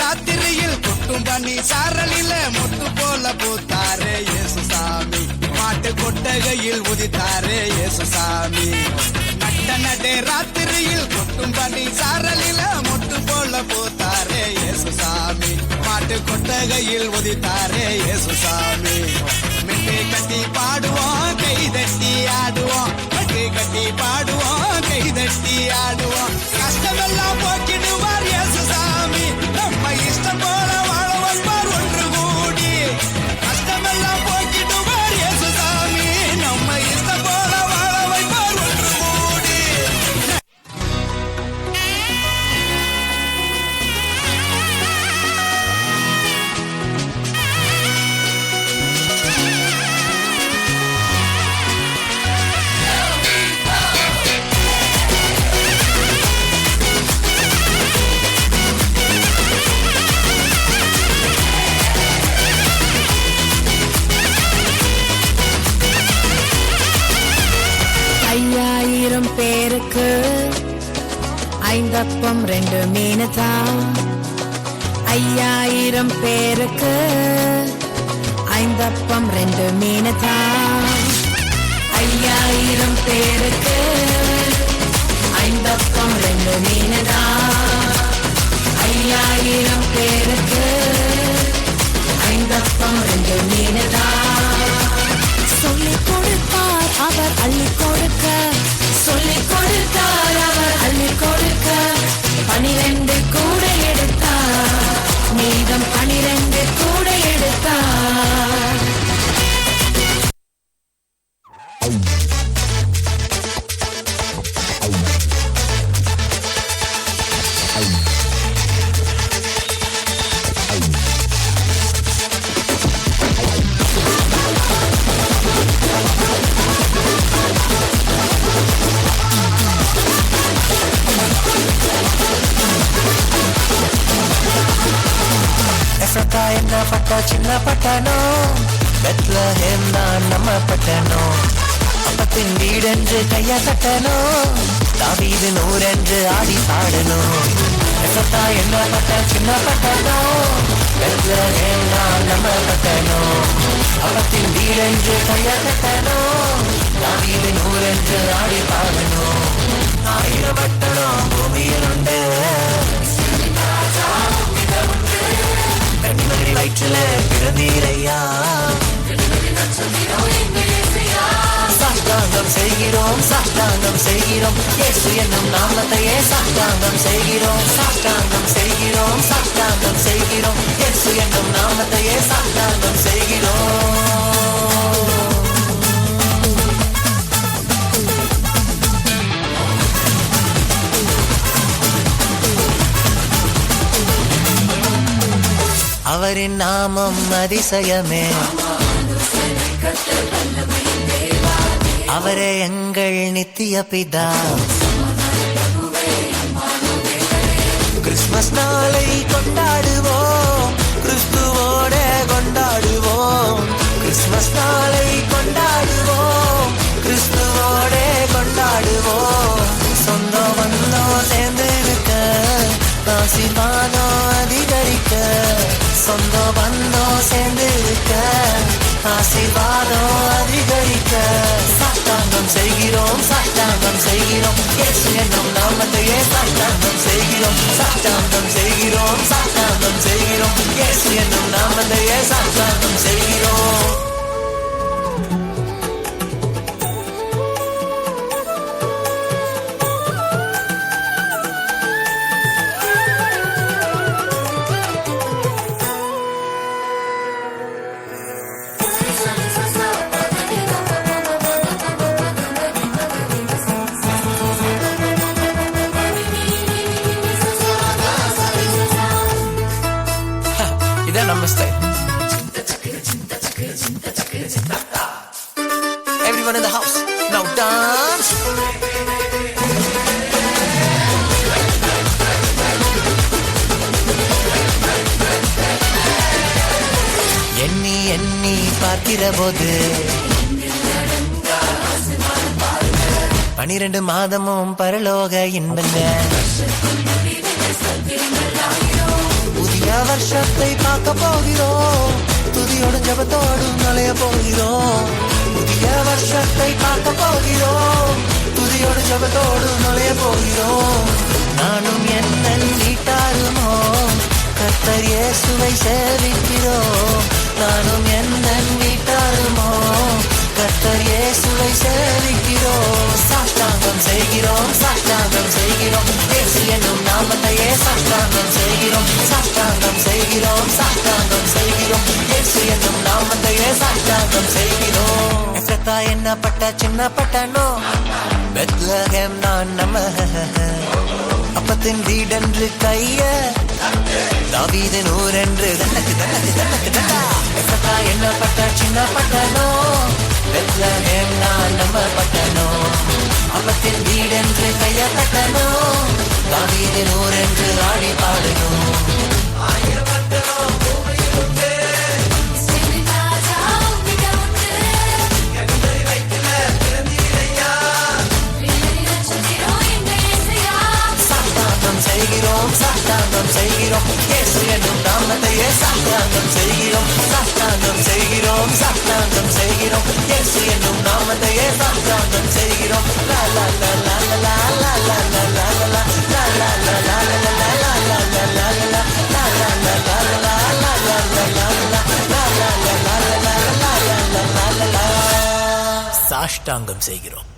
ராத்திரியில் கொட்டும் பண்ணி சாரலில முட்டு போல பூத்தாரே இயேசுசாமி. மாட்டு கொட்டகையில் உதித்தாரே இயேசுசாமி. நட்ட நடே ராத்திரியில் கொட்டும் பண்ணி சாரலில முட்டு போல பூத்தாரே இயேசுசாமி. மாட்டு கொட்டகையில் உதித்தாரே இயேசுசாமி. மெட்டை கட்டி பாடுவோம் கை தட்டி ஆடுவோம். மெட்டை கட்டி பாடுவோம் கை தட்டி ஆடுவோம். கஷ்டமெல்லாம் போக்கி ஐந்தப்பம் ரெண்டு மீன் தான் ஐயாயிரம் பேருக்கு ஐந்தப்பம் ரெண்டு மீன் தான் ஐயாயிரம் பேருக்கு ஐந்தப்பம் ரெண்டு மீன் தான் ஐயாயிரம் பேருக்கு ஐந்தப்பம் ரெண்டு மீன் தான் சொல்லிக் கொடுத்தார் அவர் அள்ளி எசத்தா என்ன பட்ட சின்ன பட்டணம் பெத்லஹேம் தான் நம்ம பட்டணம் அப்பத்தின் வீடென்று கைய தட்டணும் தாவீது நூறென்று ஆடி பாடணும் எசத்தா என்ன பட்ட சின்ன பட்டணம் நம்ம பட்டணம் அப்பத்தின் வீடென்று கைய தட்டணும் தாவீது நூறென்று ஆடி பாடணும் ஆயிரம் பட்டணம் பூமியில் உண்டு. கண்மணி வயிற்றுல பிறந்தீரையா? சாஷ்டாங்கம் செய்கிறோம் சாஷ்டாங்கம் செய்கிறோம். இயேசு என்னும் நாமத்தையே சாஷ்டாங்கம் செய்கிறோம் சாஷ்டாங்கம் செய்கிறோம் சாஷ்டாங்கம் செய்கிறோம். இயேசு என்னும் நாமத்தையே சாஷ்டாங்கம் செய்கிறோம். அவரின் நாமம் அதிசயமே. அவரே எங்கள் நித்திய பிதா. கிறிஸ்மஸ் நாளை கொண்டாடுவோம். கிறிஸ்துவோட கொண்டாடுவோம். கிறிஸ்மஸ் நாளை கொண்டாடுவோம். கிறிஸ்துவோட கொண்டாடுவோம். சொந்தம் வந்தோம் சேர்ந்து இருக்க ஆசீர்வாதம் அதிகரிக்க. சொந்தம் வந்தோம் சேர்ந்து இருக்க ஆசீர்வாதம் செய்கிறோம் இயேசு என்னும் நாமத்தையே சாஷ்டாங்கம் செய்கிறோம் சாஷ்டாங்கம் செய்கிறோம் சாஷ்டாங்கம் செய்கிறோம் இயேசு என்னும் நாமத்தையே சாஷ்டாங்கம் செய்கிறோம் இதான் நம்ம style Everyone in the house, now dance. எண்ணி எண்ணி பார்க்கிற போது பனிரெண்டு மாதமும் பரலோக இன்பங்க வருஷத்தை பார்க்க போகிறோம். துதியோடும் ஜபத்தோடும் நுழைய போகிறோம். புதிய வருஷத்தை பார்க்க போகிறோம். துதியோடும் ஜபத்தோடும் நுழைய போகிறோம். நானும் என்ன வீட்டாருமோ கர்த்தர் இயேசுவை சேவிக்கிறோம். நானும் சாஷ்டாங்கம் செய்கிறோம் சாஷ்டாங்கம் செய்கிறோம். இயேசு என்னும் நாமத்தையே சாஷ்டாங்கம் செய்கிறோம். சாஷ்டாங்கம் செய்கிறோம் சாஷ்டாங்கம் செய்கிறோம். இயேசு என்னும் நாமத்தையே சாஷ்டாங்கம் செய்கிறோம். எஃப்ரத்தா என்ன பட்ட சின்ன பட்டனோ பெத்லகேம் நான் நம்ம. அப்பத்தின் வீடென்று கைய. தாவீது நூறென்று தன்னக்கு தன்னக்கு தன்னக்கு தன்னா எஃப்ரத்தா என்ன பட்ட சின்ன பட்டனோ என் வீடென்று பெயர் கட்டணும் காவிரி நூறென்று ஆடி பாடணும் செய்கிறோம் சாத்தாங்கம் செய்கிறோம். இயேசு என்னும் நாமத்தையே சாத்தாங்கம் செய்கிறோம். சாத்தாங்கம் செய்கிறோம். சாஷ்டாங்கம் செய்கிறோம்.